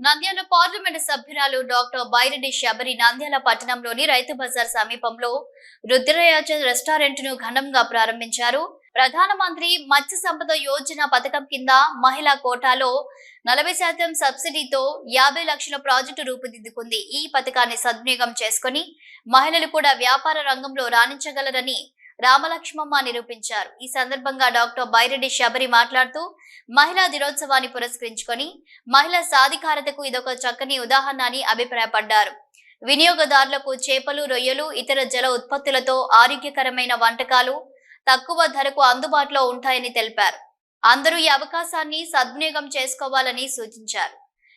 Nandyal parliament సభ్యురాలు doctor Byreddy Shabari Nandyal పట్టణంలోని రైతు బజార్ సమీపంలో రుద్రయాచ రెస్టారెంట్ను ఘనంగా ప్రారంభించారు. ప్రధానమంత్రి మత్స్య సంపద యోజన పథకం కింద మహిళా కోటాలో నలభై శాతం సబ్సిడీతో యాభై లక్షల ప్రాజెక్టు రూపుదిద్దుకుంది. ఈ పథకాన్ని సద్వినియోగం చేసుకుని మహిళలు కూడా వ్యాపార రంగంలో రాణించగలరని రామలక్ష్మమ్మ నిరూపించారు. ఈ సందర్భంగా డాక్టర్ బైరెడ్డి శబరి మాట్లాడుతూ మహిళా దినోత్సవాన్ని పురస్కరించుకొని మహిళా సాధికారతకు ఇదొక చక్కని ఉదాహరణ అని అభిప్రాయపడ్డారు. వినియోగదారులకు చేపలు రొయ్యలు ఇతర జల ఉత్పత్తులతో ఆరోగ్యకరమైన వంటకాలు తక్కువ ధరకు అందుబాటులో ఉంటాయని తెలిపారు. అందరూ ఈ అవకాశాన్ని సద్వినియోగం చేసుకోవాలని సూచించారు.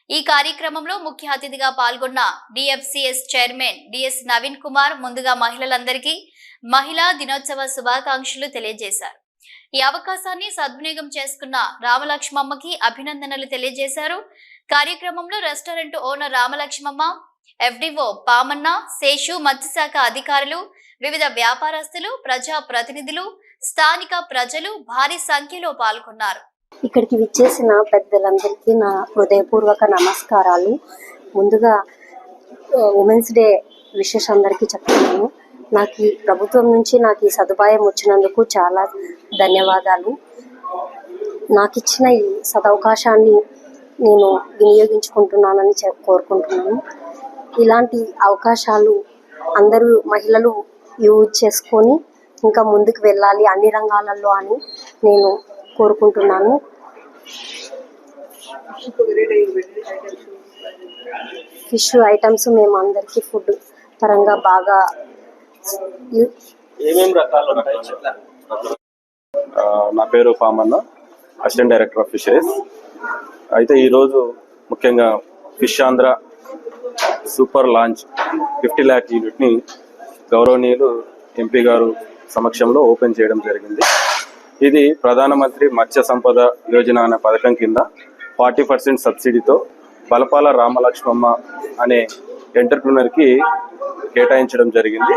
ఈ కార్యక్రమంలో ముఖ్య అతిథిగా పాల్గొన్న DFCS chairman DS Naveen Kumar ముందుగా మహిళలందరికీ మహిళా దినోత్సవ శుభాకాంక్షలు తెలియజేశారు. ఈ అవకాశాన్ని సద్వినియోగం చేసుకున్న రామలక్ష్మమ్మకి అభినందనలు తెలియజేశారు. కార్యక్రమంలో restaurant owner Ramalakshmamma FDO Pamanna Seshu మత్స్యశాఖ అధికారులు వివిధ వ్యాపారస్తులు ప్రజా ప్రతినిధులు స్థానిక ప్రజలు భారీ సంఖ్యలో పాల్గొన్నారు. ఇక్కడికి విచ్చేసిన పెద్దలందరికీ నా హృదయపూర్వక నమస్కారాలు. ముందుగా ఉమెన్స్ డే విషెస్ అందరికీ చెప్తున్నాను. నాకు ప్రభుత్వం నుంచి నాకు ఈ సదుపాయం వచ్చినందుకు చాలా ధన్యవాదాలు. నాకు ఇచ్చిన ఈ సదవకాశాన్ని నేను వినియోగించుకుంటున్నానని కోరుకుంటున్నాను. ఇలాంటి అవకాశాలు అందరూ మహిళలు యూజ్ చేసుకొని ఇంకా ముందుకు వెళ్ళాలి అన్ని రంగాలలో అని నేను కోరుకుంటున్నాను. ఫిష్ ఐటమ్స్ మేము అందరికీ ఫుడ్ పరంగా బాగా నా పేరు Pamanna assistant director of fisheries అయితే ఈరోజు ముఖ్యంగా fish Andhra super launch fifty lakh యూనిట్ని గౌరవనీయులు ఎంపీ గారు సమక్షంలో ఓపెన్ చేయడం జరిగింది. ఇది ప్రధానమంత్రి మత్స్య సంపద యోజన అనే పథకం కింద ఫార్టీ పర్సెంట్ సబ్సిడీతో బలపాల రామలక్ష్మమ్మ అనే ఎంటర్ప్రినర్కి కేటాయించడం జరిగింది.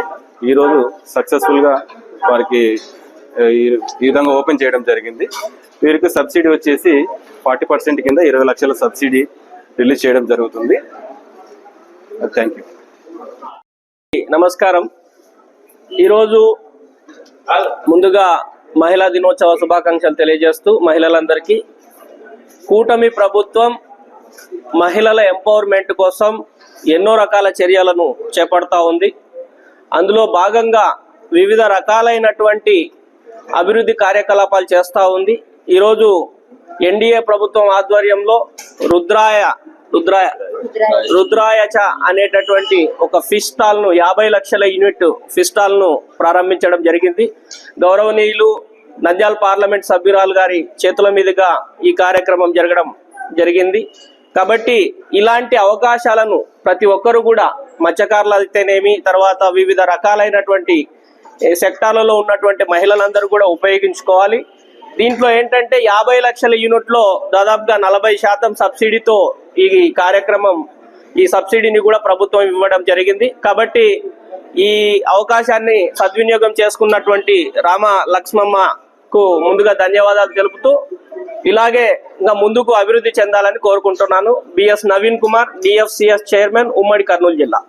ఈరోజు సక్సెస్ఫుల్గా వారికి ఈ ఈ విధంగా ఓపెన్ చేయడం జరిగింది. వీరికి సబ్సిడీ వచ్చేసి ఫార్టీ పర్సెంట్ కింద ఇరవై లక్షల సబ్సిడీ రిలీజ్ చేయడం జరుగుతుంది. థ్యాంక్ యూ నమస్కారం. ఈరోజు ముందుగా మహిళా దినోత్సవ శుభాకాంక్షలు తెలియజేస్తూ మహిళలందరికీ కూటమి ప్రభుత్వం మహిళల ఎంపవర్మెంట్ కోసం ఎన్నో రకాల చర్యలను చేపడతా ఉంది. అందులో భాగంగా వివిధ రకాలైనటువంటి అభివృద్ధి కార్యకలాపాలు చేస్తూ ఉంది. ఈరోజు ఎన్డీఏ ప్రభుత్వం ఆధ్వర్యంలో రుద్రాయ రుద్రాయ రుద్రాయచ. అనేటటువంటి ఒక ఫిష్ స్టాల్ను యాభై లక్షల యూనిట్ ఫిష్ స్టాల్ను ప్రారంభించడం జరిగింది. గౌరవనీయులు నంద్యాల పార్లమెంట్ సభ్యురాలు గారి చేతుల మీదుగా ఈ కార్యక్రమం జరగడం జరిగింది. కాబట్టి ఇలాంటి అవకాశాలను ప్రతి ఒక్కరు కూడా మత్స్యకారులు అయితేనేమి తర్వాత వివిధ రకాలైనటువంటి సెక్టార్లలో ఉన్నటువంటి మహిళలందరూ కూడా ఉపయోగించుకోవాలి. దీంట్లో ఏంటంటే యాభై లక్షల యూనిట్లో దాదాపుగా నలభై శాతం సబ్సిడీతో ఈ కార్యక్రమం ఈ సబ్సిడీని కూడా ప్రభుత్వం ఇవ్వడం జరిగింది. కాబట్టి ఈ అవకాశాన్ని సద్వినియోగం చేసుకున్నటువంటి రామ లక్ష్మమ్మకు ముందుగా ధన్యవాదాలు తెలుపుతూ ఇలాగే ఇంకా ముందుకు అభివృద్ధి చెందాలని కోరుకుంటున్నాను. BS Naveen Kumar DFCS chairman ఉమ్మడి కర్నూలు జిల్లా.